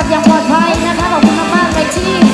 ับอย่างปลอดภัยนะคะขอบคุณมากๆเลยที่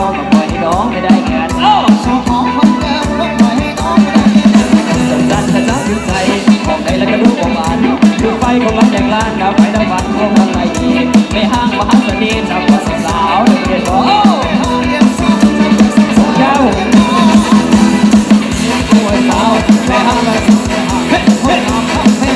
เ